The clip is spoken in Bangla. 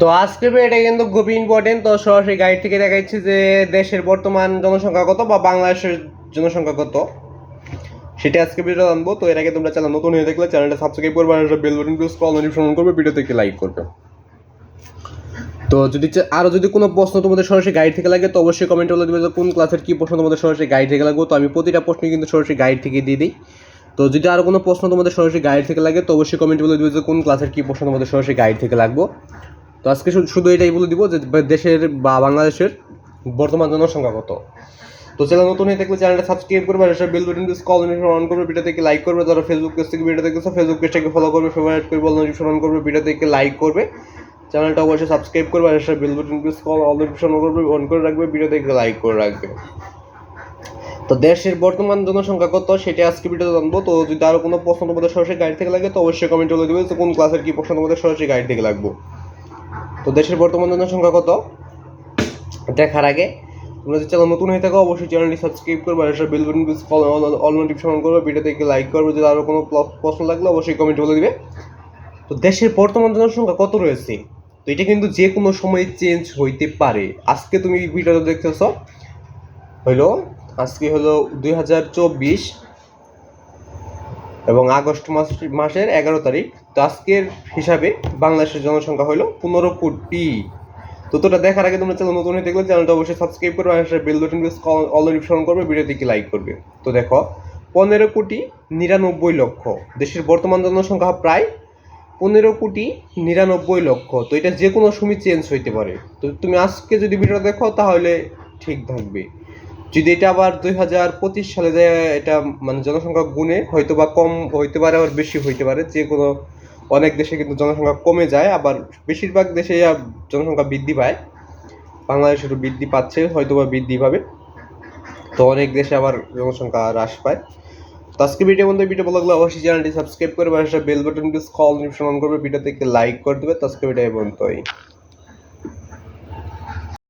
তো আজকে এটা কিন্তু খুবই ইম্পর্টেন্ট তো সরাসরি গাইড থেকে দেখাচ্ছি যে দেশের বর্তমান জনসংখ্যা কত বা বাংলাদেশের জনসংখ্যা কত? সেটা আজকে ভিডিও আনব। তো এর আগে তোমরা চ্যানেল নতুন হয়ে দেখলে চ্যানেলটা সাবস্ক্রাইব করবে আর বেল বাটন প্রেস কল নোটিফিকেশন করবে ভিডিও থেকে লাইক করবে। তো যদি চা- আরও যদি কোনো প্রশ্ন তোমাদের সরাসরি গাইড থেকে লাগে, তো অবশ্যই কমেন্ট বলে দিবে যে কোন ক্লাসের কি প্রশ্ন তোমাদের সরাসরি গাইড থেকে লাগবে। তো আমি প্রতিটা প্রশ্ন কিন্তু সরাসরি গাইড থেকে দিয়ে দিই। তো যদি আরও কোনো প্রশ্ন তোমাদের সরাসরি গাইড থেকে লাগে, তো অবশ্যই কমেন্ট বলে দিবে যে কোন ক্লাসের কি প্রশ্ন তোমাদের সরাসরি গাইড থেকে লাগবে। আজকে শুধু- এটাই বলে দিব যে দেশের বা বাংলাদেশের বর্তমান জনসংখ্যা কত। তো চ্যানেল নতুন হয়ে থাকলে চ্যানেলটা সাবস্ক্রাইব করবে আর সব বেল বাটন প্রেস কল নোটিফিকেশন অন করবে ভিডিও থেকে লাইক করবে। যারা ফেসবুক পেজ থেকে ভিডিও দেখতেছো ফেসবুক পেজটাকে ফলো করবে ফেভারিট করবে বল নোটিফিকেশন অন করবে ভিডিও থেকে লাইক করবে। চ্যানেলটা অবশ্যই সাবস্ক্রাইব করবে আর সব বেল বাটন প্রেস কল অল নোটিফিকেশন অন করবে অন করে রাখবে ভিডিও থেকে লাইক করে রাখবে। তো দেশের বর্তমান জনসংখ্যা কত সেটা আজকে ভিডিও জানব। তো যদি আরও কোনো প্রশ্ন তোমাদের সরাসরি গাইড থেকে লাগে, তো অবশ্যই কমেন্ট বলে দিবে তো কোন ক্লাসের কি প্রশ্ন তোমাদের সরাসরি গাইড থেকে লাগবে। তো দেশের বর্তমান জনসংখ্যা কত? দেখার আগে, তোমরা যদি চ্যানেল নতুন হয়ে থাকো, অবশ্যই চ্যানেলটি সাবস্ক্রাইব করবে, আর bell button press all notification করবে ভিডিও থেকে লাইক করবে, যদি আরও কোনো প্রশ্ন লাগলে অবশ্যই কমেন্ট বলে দিবে। তো দেশের বর্তমান জনসংখ্যা কত রয়েছে? তো এটা কিন্তু যে কোনো সময় চেঞ্জ হইতে পারে। আজকে তুমি ভিডিওটা দেখতেছ, হইল, আজকে হলো দুই হাজার চব্বিশ এবং আগস্ট মাস মাসের এগারো তারিখ। তো আজকের হিসাবে বাংলাদেশের জনসংখ্যা হলো পনেরো কোটি। তো তোটা দেখার আগে তোমরা চ্যানেল নতুন হয়ে দেখলে চ্যানেলটা অবশ্যই সাবস্ক্রাইব করবে আর বেল বাটন প্রেস অলরেডি স্মরণ করবে লাইক করবে। তো দেখো, পনেরো কোটি নিরানব্বই লক্ষ। দেশের বর্তমান জনসংখ্যা প্রায় পনেরো কোটি নিরানব্বই লক্ষ। তো এটা যে কোনো সময় চেঞ্জ হইতে পারে। তো তুমি আজকে যদি ভিডিওটা দেখো তাহলে ঠিক থাকবে। যদি এটা আবার দুই হাজার পঁচিশ সালে যায় এটা মানে জনসংখ্যা গুণে হয়তো বা কম হইতে পারে আবার বেশি হইতে পারে, যে কোনো অনেক দেশে কিন্তু জনসংখ্যা কমে যায়, আবার বেশিরভাগ দেশে জনসংখ্যা বৃদ্ধি পায়। বাংলাদেশেরও বৃদ্ধি পাচ্ছে হয়তো বা বৃদ্ধি পাবে। তো অনেক দেশে আবার জনসংখ্যা হ্রাস পায়। তো আজকে ভিডিও মধ্যে ভিডিও ভালো লাগলে অবশ্যই চ্যানেলটি সাবস্ক্রাইব করবে আর বেল বাটন প্রেস কল নোটিফিকেশন অন করবে ভিডিও থেকে লাইক করে দেবে। তো আজকে ভিডিও এই পর্যন্তই।